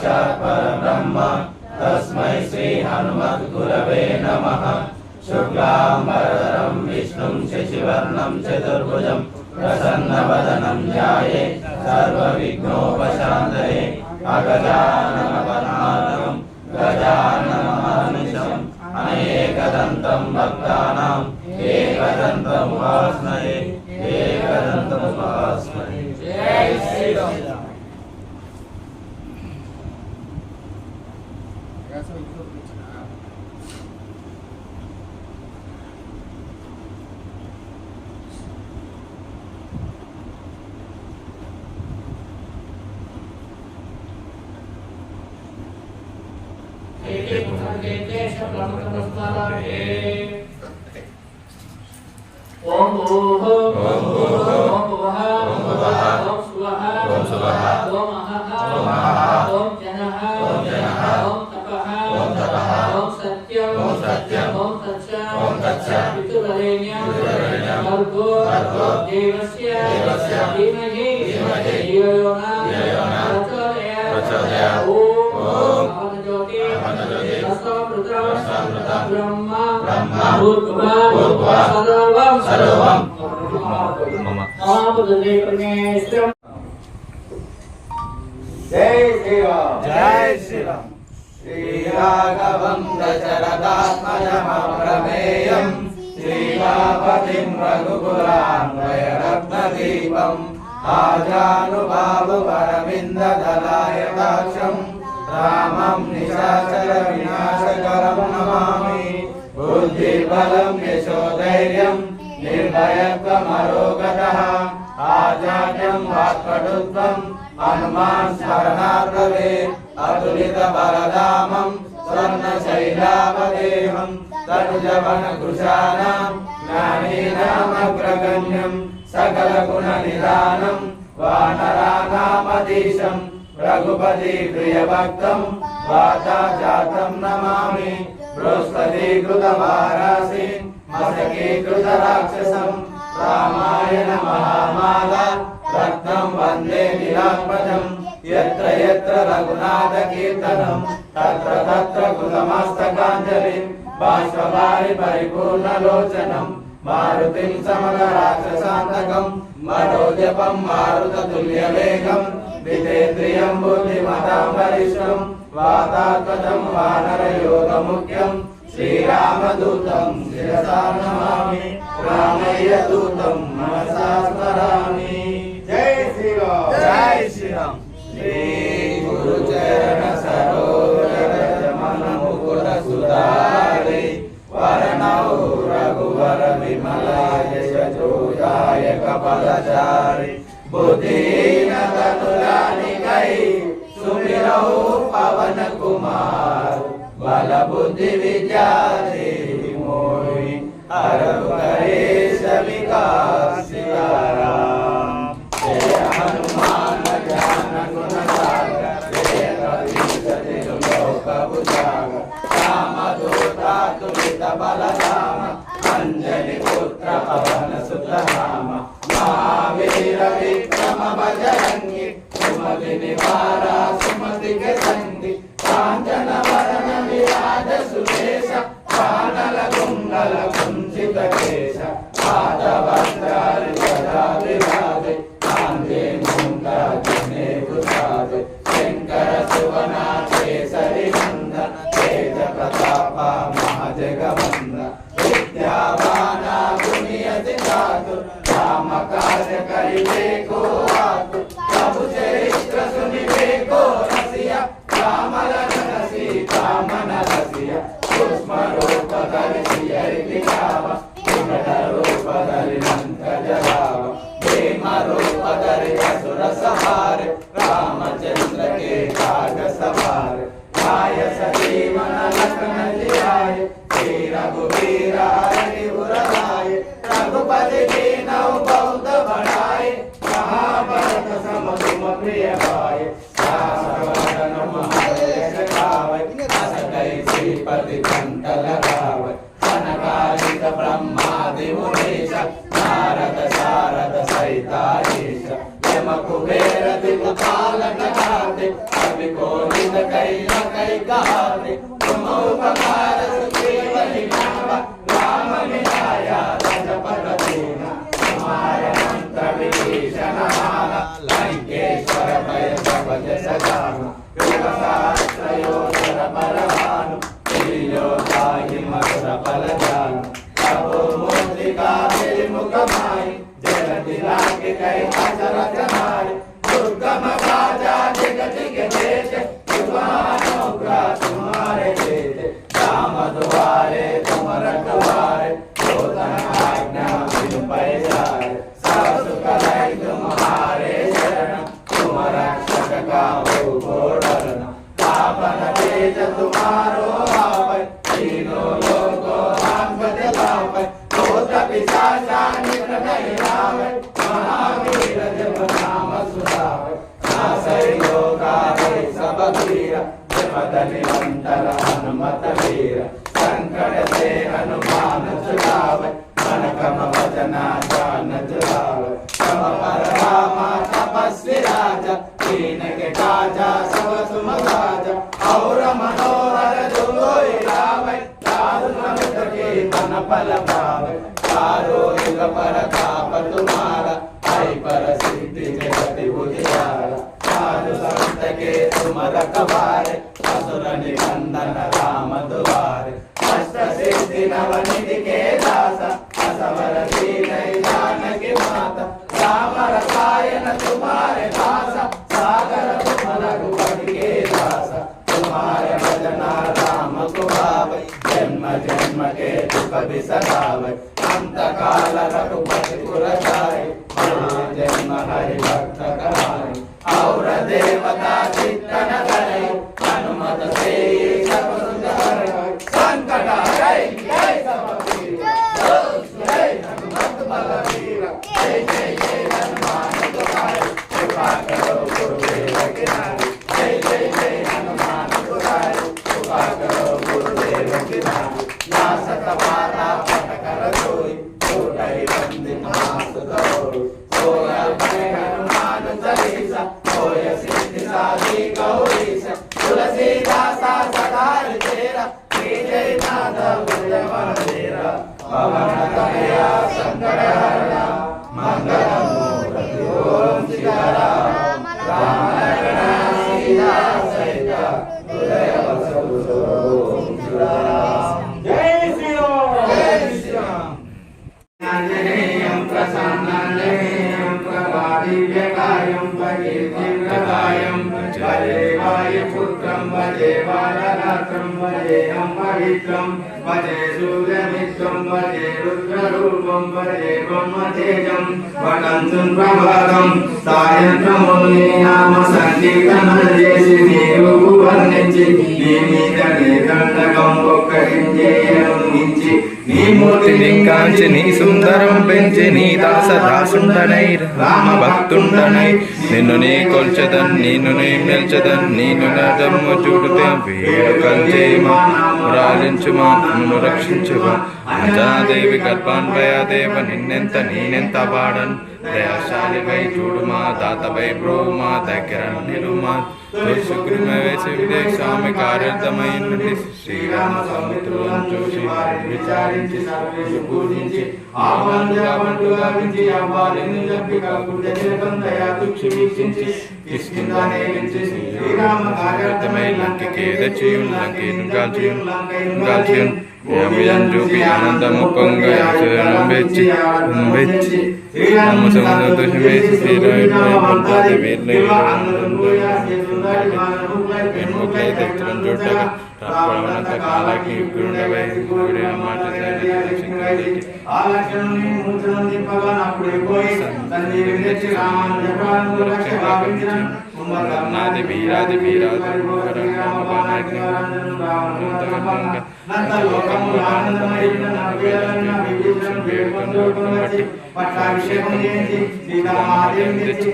साक्षात् परब्रह्म तस्मै श्रीहनुमद्गुरवे नमः। शुक्लाम्बरधरं विष्णुं शशिवर्णं चतुर्भुजं प्रसन्नवदनं ध्याये सर्वविघ्नोपशान्तये अगजाननपनादनं Gajanan 그래서 이거 있잖 아. 대개 부산대대 천남동사라에 Jai Sri Ram, Sri Ragavam Dasharatha Maya Mahaprabhu. శ్రీరాపతిం రఘుకులాన్వయరత్నదీపం ఆజానుబాబువరవిందదలాయతాక్షం రామం నిశాచర వినాశకరం నమామి బుద్ధిబలం యశోధైర్యం నిర్భయత్వమరోగత. ఆచార్యం వాక్పటుత్వం హనుమాన్ స్మరణార్థవే. అతులిత బలధామం స్వర్ణశైలావదేహం తనుజవన కృషాణం జ్ఞానీనామగ్రగణ్యం సకల గుణ నిదానం వానరానామదీశం రఘుపతి ప్రియభక్తం వాతా జాతం నమామి బృహస్పతికృత వారాసి మసకీకృత రాక్షసం రామాయణ మహామాల రత్నం వందే నిరాత్మజం ఎత్ర ఎత్ర రఘునాథ కీర్తనం తత్ర తత్ర కృతమస్తకాంజలి బాష్పవారి పరిపూర్ణలోచనం మారుతిం సమగ రాక్షసాంతకం మనోజపం మారుత తుల్య వేగం వితేంద్రియం బుద్ధిమతాం వరిష్టం వాతాత్మజం వానర యోగ ముఖ్యం శ్రీరామదూతం శిరసా నమామి రామయ్య దూతం మనసా స్మరామి. జై శ్రీరామ్. జై శ్రీరామ్. శ్రీ గురు చరణ సరోజ మన ముకుర సుధారి వరణౌ రఘువర విమల యశ జోయాయ కపలచారి బుద్ధీన తనులానికై సుమిరౌ పవన కుమార్ బల కాంచన వరణ విరాజ సురేశ కానల కుండల కుంచిత కేశ పాద వస్త్రారి సదా విరాజే కాంతే ముందాజనే గుసాజే శంకర సువన కేసరి నందన తేజ ప్రతాప మహాజగవంద విద్యావాన గుణియతి ధాతు రామ కార్య కరివే మునీశ నారద శారద సైతారీశ యమ కుబేర దిగు పాలన కాతి అవి కోరిన కైల కైకాతి తుమౌపకార సుదేవని నామ రామ వినాయ రజపద దీన కుమార మంత్ర విభీషణ మాల లంకేశ్వర భయ సపజ సదాన. యుగ సహస్రయోధర పరమాను శ్రీయోగాయి మధుర ఫలద లాకి కై దువారే అసురని వందన రామ దువారే. అష్ట సిద్ధి నవనిధి కే దాస దీనై జానకి మాత. సామర సాయన తుమారే దాస. సాగర తుమ రఘుపతి దాస తుమారే భజన రామ కుమావై. జన్మ జన్మ దుఃఖ విసరావై అంతకాల రఘుపతి పురసాయి జన్మ హరి భక్త కరాయి ఔర దేవతా na. Santa María, Santa బ్రహ్మతేజం పటంతున్ ప్రమాదం సాయంత్రముని నామ సంకీర్తన చేసి నీవు వర్ణించి నీ మీదనే ఒక్కటి నుంచి నీ మూర్తిని కాంచి నీ సుందరం పెంచి నీ దాస దాసుండనై రామ భక్తుండనై నిన్ను నీ కొల్చదన్ నిన్ను నీ మెల్చదన్ నీను నదమ్ము చూడుతే వీడు కంచేమా. రాలించుమా నన్ను రక్షించుమా. అజాదేవి గర్భాన్వయాదేవ నిన్నెంత నేనెంత వాడన్. దయాశాలివై చూడుమా దాతవై బ్రోమా దగ్గర నిలుమా. సుగ్రీమ వేసి విదేశామి కార్యార్థమైన శ్రీరామ సముద్రం చూసి విచారించి సర్వేషు పూజించి ఆహ్వానుగా వించి అవ్వాలిని జంపిక గుడ్డ చేతం దయాతుక్షి వీక్షించి కిష్కిందనే వించి శ్రీరామ కార్యార్థమై లంకెకి ఎదచియున్ లంకే గాల్చియున్ గాల్చియున్ యామియన్ మాట ఆలక్షణుని మూర్ఛను దింపగా అప్పుడే పోయి సంజీవి తెచ్చి రామాను జపాలను రక్ష భావించిన నాది తెచ్చి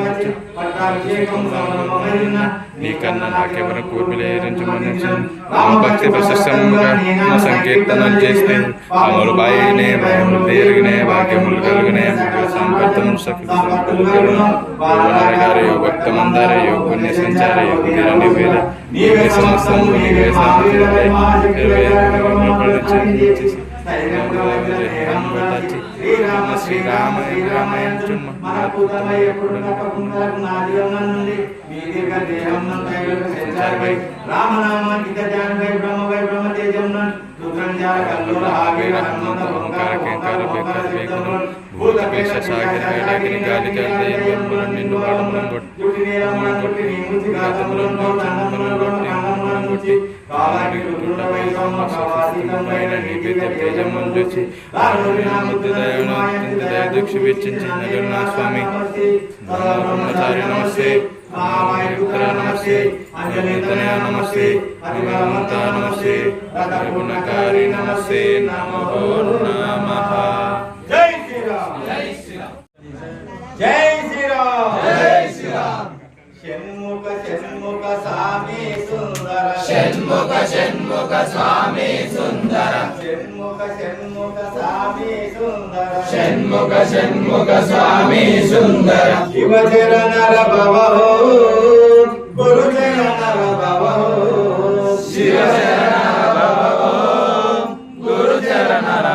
వచ్చి పట్టాభిషేకం నీకన్నా నాకెవరు రామభక్తి ప్రశస్తముగా నా చేస్తే అమలు బాయినే భయములు తీరిగినే భాగ్యములు కలిగినే సంకర్తము సకృతారే భక్తమందారే యో పుణ్య సంచార యో నీవే నీవే శ్రీరామ శ్రీరామ ఎప్పుడు నుండి మీ దీర్ఘ దేహం బ్రహ్మ తేజం కల్లోల ఆగిర హనుమంత ఓంకార ఓంకార ఓంకార శబ్దములు భూత పేష సాగర గాలి జల్దే నిన్ను బాలములను కొట్టి నీలములను కొట్టి నీ ముచి గాతములను నీ తేజమును చూచి నా ముద్దు నా స్వామి నమస్తే. మామాయుక్త నమస్తే అంజనేతనయ నమస్తే అధిగమంత నమస్తే రథగుణకారి నమస్తే నమో నమః. షణ్ముఖ స్వామి సుందర. శివ చరణర భవో. గురు చరణర భవో. శివ శరణ గురు చరణర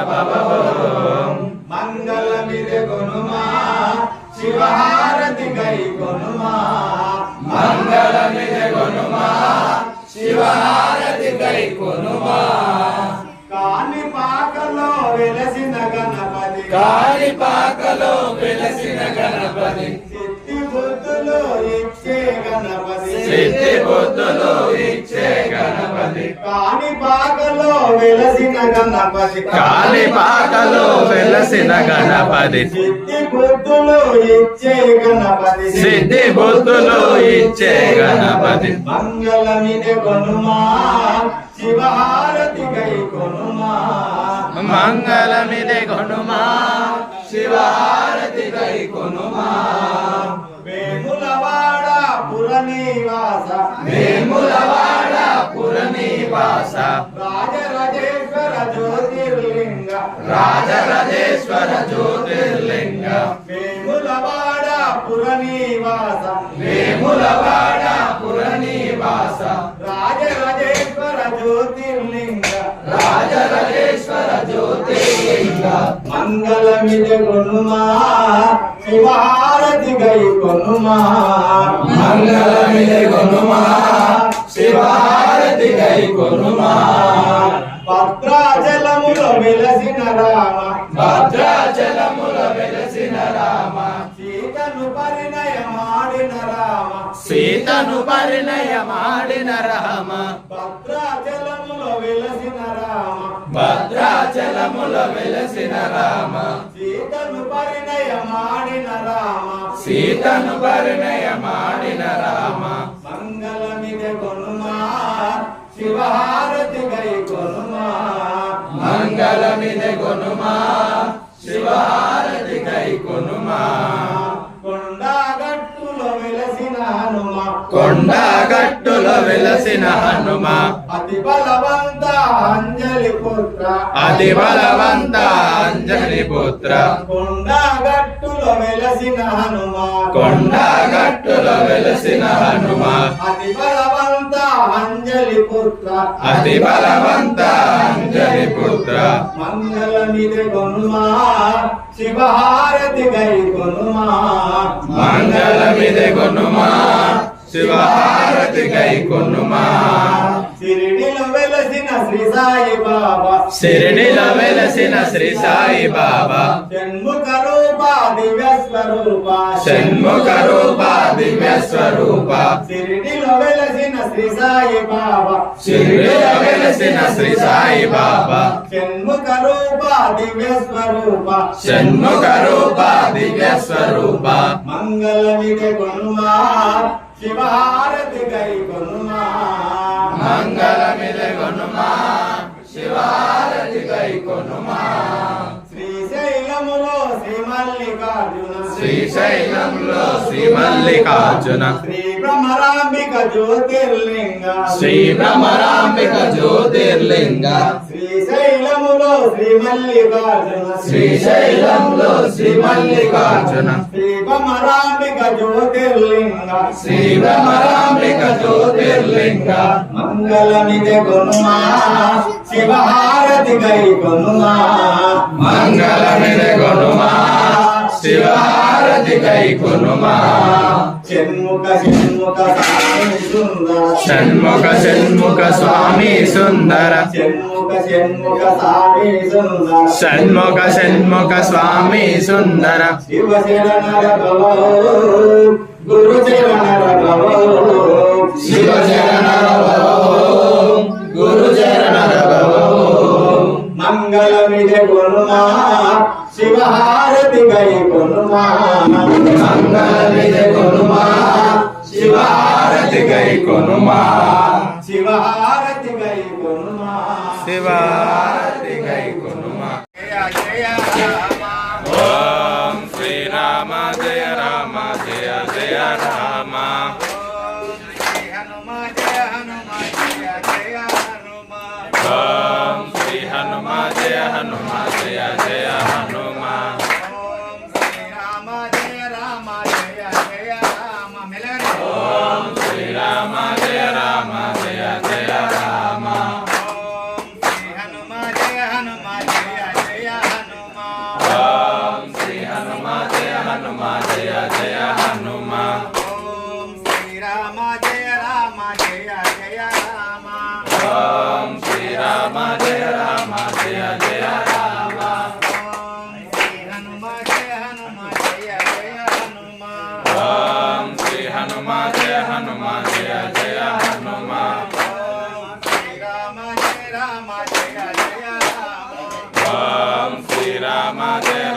మంగళమిద కొనుమా. శివహారతి గై కొనుమా. కాళిపాకలో వెలసిన గణపతి. బుద్ధులు ఇచ్చే గణపతి. సిద్ధి బుద్ధులు ఇచ్చే గణపతి. కాని పాకలో వెలసిన గణపతి. కాలిపాకలో వెలసిన గణపతి. సిద్ధి బుద్ధులు ఇచ్చే గణపతి. సిద్ధి బుద్ధులు ఇచ్చే గణపతి. మంగళమిది కొనుమా శివహారతి గై కొనుమా. మంగళమిదే గొనుమా శివహారతి కై కొనుమా. వేములవాడ పురనివాస. వేములవాడ పురనివాస. రాజరాజేశ్వర జ్యోతిర్లింగ. రాజరాజేశ్వర జ్యోతిర్లింగ. వేములవాడ పురనివాస. వేములవాడ పురనివాస. మంగళమిది కొనుమా శివహారతి గై కొనుమా మంగళమిది కొనుమా శివహారతి కై కొనుమా భద్రాచలములో వెలసిన రామ. భద్రాచలముల వెలసిన రామ. సీతను పరిణయమాడిన రామ. సీతను పరిణయమాడిన రామ. భద్రాచలములో భద్రాచలముల వెలసిన రామ. సీతను పరిణయమాడిన రామ. సీతను పరిణయమాడిన రామ. మంగళమిది కొనుమా శివహారతి గై కొనుమా మంగళమిది కొనుమా శివహారతి కై కొనుమా కొండగట్టులో వెలసిన హనుమ కొండగట్టులో వెలసిన హనుమ అతి బలవంత అంజలి పుత్ర అతి బలవంత అంజలి పుత్ర కొండగట్టులో వెలసిన హనుమ కొండగట్టులో వెలసిన హనుమ అతి బలవంత అంజలి పుత్ర అతి బలవంత అంజలి పుత్ర మంగళమిది కొనుమా శివహారతి గై కొనుమా. మంగళమిదే కొనుమా శివహారతి కై కొనుమా. సిరిడిలో శ్రీ సాయి బాబా. సిరిడిలో వెలసిన శ్రీ సాయి బాబా. షణ్ముఖ రూప దివ్య స్వరూప షణ్ముఖ రూప దివ్య స్వరూప సిరిడిలో వెలసిన శ్రీ సాయి బాబా. షిరిడిలో వెలసిన శ్రీ సాయి బాబా. షణ్ముఖ రూప దివ్య స్వరూప షణ్ముఖ రూప దివ్య స్వరూప మంగళమిది కొనుమా శివహారతి గై కొనుమా. మంగళమిదే కొనుమా. శివహారతి కై కొనుమా. శ్రీశైలములో శ్రీ మల్లికార్జున శ్రీశైలంలో శ్రీ మల్లికార్జున శ్రీ భ్రమరాంబిక జ్యోతిర్లింగ. శ్రీ భ్రమరాంబిక జ్యోతిర్లింగ. శ్రీ శ్రీశైలములో శ్రీ మల్లికార్జున శ్రీశైలంలో శ్రీ మల్లికార్జున శ్రీ భ్రమరాంబిక జ్యోతిర్లింగ. శ్రీ భ్రమరాంబిక జ్యోతిర్లింగ. మంగళమిదే కొనుమా శివహారతి గై కొనుమా మంగళమిది కొనుమా శివారతి కై కొనుమా షణ్ముఖ షణ్ముఖ స్వామి సుందర. షణ్ముఖ షణ్ముఖ స్వామి సుందర. షణ్ముఖ షణ్ముఖ స్వామి సుందర. షణ్ముఖ షణ్ముఖ స్వామి సుందర. శివ శరణర భవ. గురు శరణర భవ. శివ శరణర భవ. గురు శరణర భవ. మంగళమిదే కొనుమా. శివహారతి గై కొనుమా. కొనుమా శివారతి కై కొనుమా. శివహారతి గై కొనుమా. శివారతి జయ హనుమ జయ జయ హనుమ ఓం శ్రీ హనుమ జయ హనుమ జయ